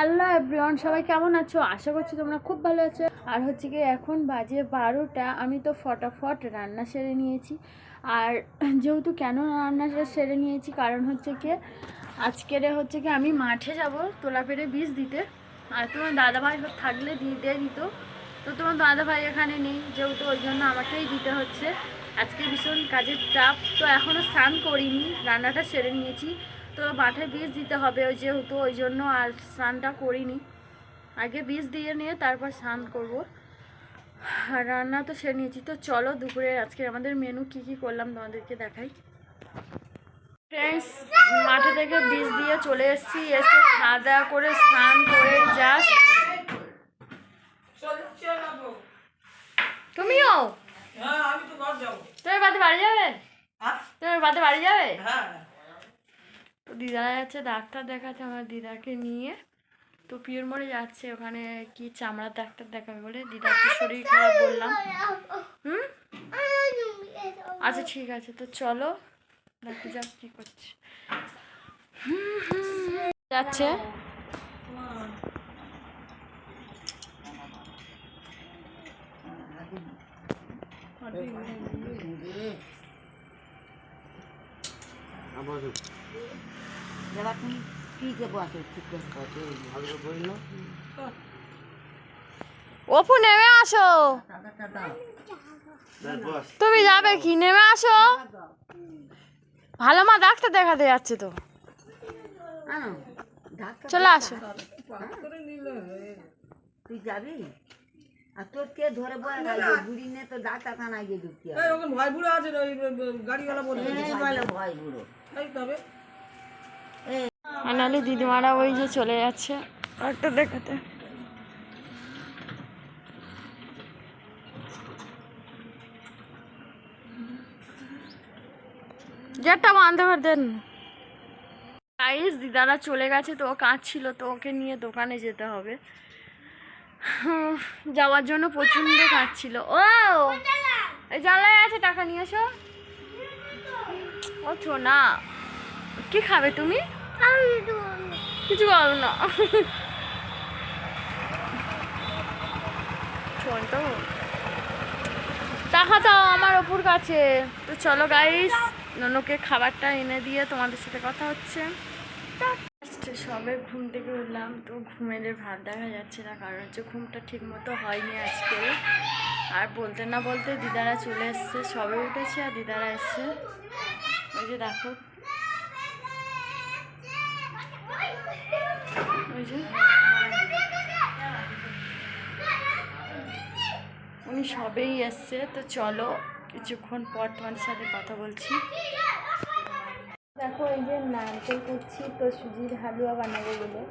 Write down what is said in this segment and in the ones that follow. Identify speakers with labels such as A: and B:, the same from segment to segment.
A: Hello everyone সবাই কেমন আছো? আশা করছি তোমরা খুব ভালো আছো। আর হচ্ছে কি এখন বাজে বারোটা, আমি তো ফটাফট রান্না সেরে নিয়েছি। আর যেহেতু কেন রান্নাটা সেরে নিয়েছি, কারণ হচ্ছে কি আজকের হচ্ছে কি আমি মাঠে যাব তোলা পেরে বীজ দিতে। আর তোমার দাদাভাই থাকলে দিয়ে দিত। তো তোমার দাদাভাই এখানে নেই, যেহেতু ওই জন্য আমাকেই দিতে হচ্ছে। আজকে ভীষণ কাজের চাপ, তো এখনও স্নান করিনি, রান্নাটা সেরে নিয়েছি। তো মাঠে বীজ দিতে হবে ওই যেহেতু ওই জন্য আর স্নানটা করিনি। আগে বীজ দিয়ে নিয়ে তারপর স্নান করব। আর রান্না তো সেরে নিয়েছি। তো চলো দুপুরে আজকে আমাদের মেনু কি কি করলাম তোমাদেরকে দেখাই। ফ্রেন্ডস মাঠে থেকে বীজ দিয়ে চলে এসেছি। এসে খাওয়া দাওয়া করে স্নান করে জাস্ট তুমিও?
B: হ্যাঁ
A: তুমি বাদে বাড়ি যাবে? তুমি বাদে বাড়ি যাবে?
B: হ্যাঁ।
A: তো দিদারা যাচ্ছে ডাক্তার দেখাতে আমার দিদাকে নিয়ে তো পিওর মোড়ে যাচ্ছে ওখানে কি চামড়ার ডাক্তার দেখাবে বলে দিদার তো শরীর খারাপ বললাম হুম আচ্ছা ঠিক আছে তো চলো দেখতে যাক কি করছে হুম, হুম। যাচ্ছে
C: যারা তুমি পিকে বসে ঠিক করে ভালো করে বলল
A: অপু নেমে আসো। তুমি যাবে কি? নেমে আসো। ভালো মা ডাক্তার দেখাতে যাচ্ছে তো। চলে আসো।
C: তুই যাবি? আর তোর কে ধরে বয়ে গেল বুড়ি নে তো ডাক্তারখানায় গিয়ে ঢুকতে হবে।
B: এই ওখানে বুড়ো আছে ওই ওই- ওই গাড়িওয়ালা বলবে
C: বলে ভয় বুড়ো।
B: এই তবে
A: আর দিদিমারা ওই যে চলে যাচ্ছে ডাক্তার দেখাতে। গেটটা বাঁধতে পারতেন গাইস দিদারা চলে গেছে তো ও কাঁদছিল তো ওকে নিয়ে দোকানে যেতে হবে। যাওয়ার জন্য প্রচণ্ড কাঁদছিল। ও জানলায় আছে, টাকা নিয়ে এসো। ও না কি খাবে তুমি? কিছু খাব না। তো। টাকা দাও আমার অপুর কাছে। তো চলো গাইস ননকে খাবারটা এনে দিয়ে তোমাদের সাথে কথা হচ্ছে। সবে ঘুম থেকে উঠলাম তো ঘুমের ভাত দেখা যাচ্ছে না, কারণ হচ্ছে ঘুমটা ঠিক মতো হয়নি আজকে। আর বলতে না বলতে দিদারা চলে এসছে, সবে উঠেছে আর দিদারা এসছে। ওই যে দেখো। ওই যে। উনি সবেই এসছে, তো চলো কিছুক্ষণ পর তোমাদের সাথে কথা বলছি। দেখো এই যে নারকেল করছি তো সুজির হালুয়া বানাবো বলে।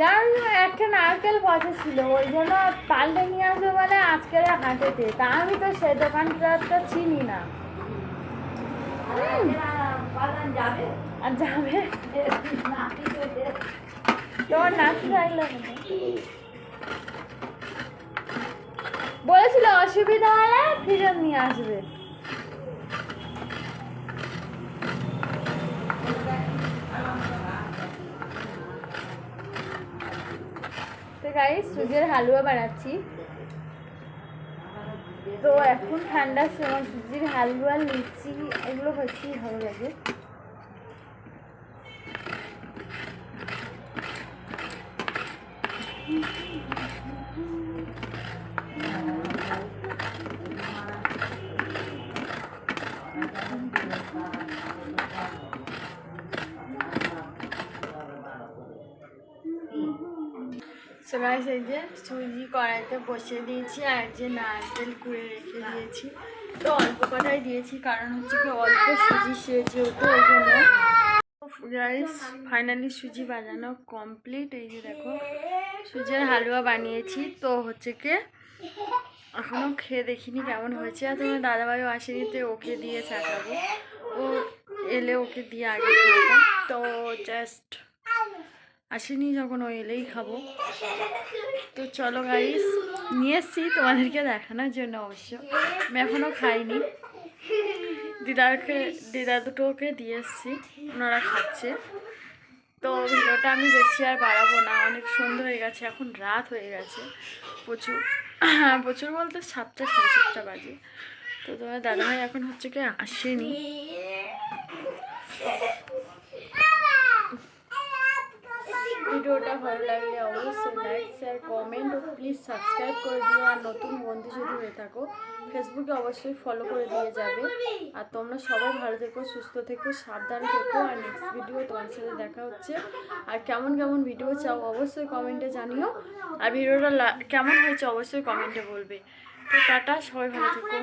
A: জানো একটা নারকেল পচা ছিল ওই জন্য পাল্টে নিয়ে আসবে বলে আজকের হাটেতে। তা আমি তো সেই দোকানটা তো চিনি না। আর যাবে? তোমার নাচি থাকলে বলেছিল অসুবিধা হলে ফিরে নিয়ে আসবে। তো গাই সুজের হালুয়া বানাচ্ছি। তো এখন ঠান্ডার সময় সুজির হালুয়া, লিচি, এগুলো হচ্ছেই ভালো লাগে। সবাই সেই যে সুজি কড়াইতে বসিয়ে দিয়েছি আর যে নারকেল কুড়ে রেখে দিয়েছি। তো অল্প কটাই দিয়েছি, কারণ হচ্ছে কি অল্প সুজি সেজে যেহেতু ওই জন্য। রাইস ফাইনালি সুজি বাজানো কমপ্লিট এই যে দেখো, সুজির হালুয়া বানিয়েছি। তো হচ্ছে কি এখনও খেয়ে দেখিনি কেমন হয়েছে। আর তোমার দাদাভাইও আসেনি তো ওকে দিয়ে চাকাবো ও এলে ওকে দিয়ে আগে খাওয়াতাম তো জাস্ট আসেনি যখন, ও এলেই খাব। তো চলো গাইস নিয়ে এসছি তোমাদেরকে দেখানোর জন্য অবশ্য। আমি এখনও খাইনি। দিদাকে, দিদা দুটোকে দিয়ে এসছি। ওনারা খাচ্ছে। তো ভিডিওটা আমি বেশি আর বাড়াবো না। অনেক সন্ধ্যা হয়ে গেছে। এখন রাত হয়ে গেছে। প্রচুর। প্রচুর বলতে সাতটা সাড়ে সাতটা বাজে। তো তোমার দাদাভাই এখন হচ্ছে কি আসেনি। ভিডিওটা ভালো লাগলে অবশ্যই লাইক শেয়ার কমেন্ট ও প্লিজ সাবস্ক্রাইব করে দিও। আর নতুন বন্ধু যদি হয়ে থাকো ফেসবুকে অবশ্যই ফলো করে দিয়ে যাবে। আর তোমরা সবাই ভালো থেকো, সুস্থ থেকো, সাবধান থেকো। আর নেক্সট ভিডিও তোমার সাথে দেখা হচ্ছে। আর কেমন কেমন ভিডিও চাও অবশ্যই কমেন্টে জানিও। আর ভিডিওটা কেমন হয়েছে অবশ্যই কমেন্টে বলবে। তো টাটা, সবাই ভালো থেকো।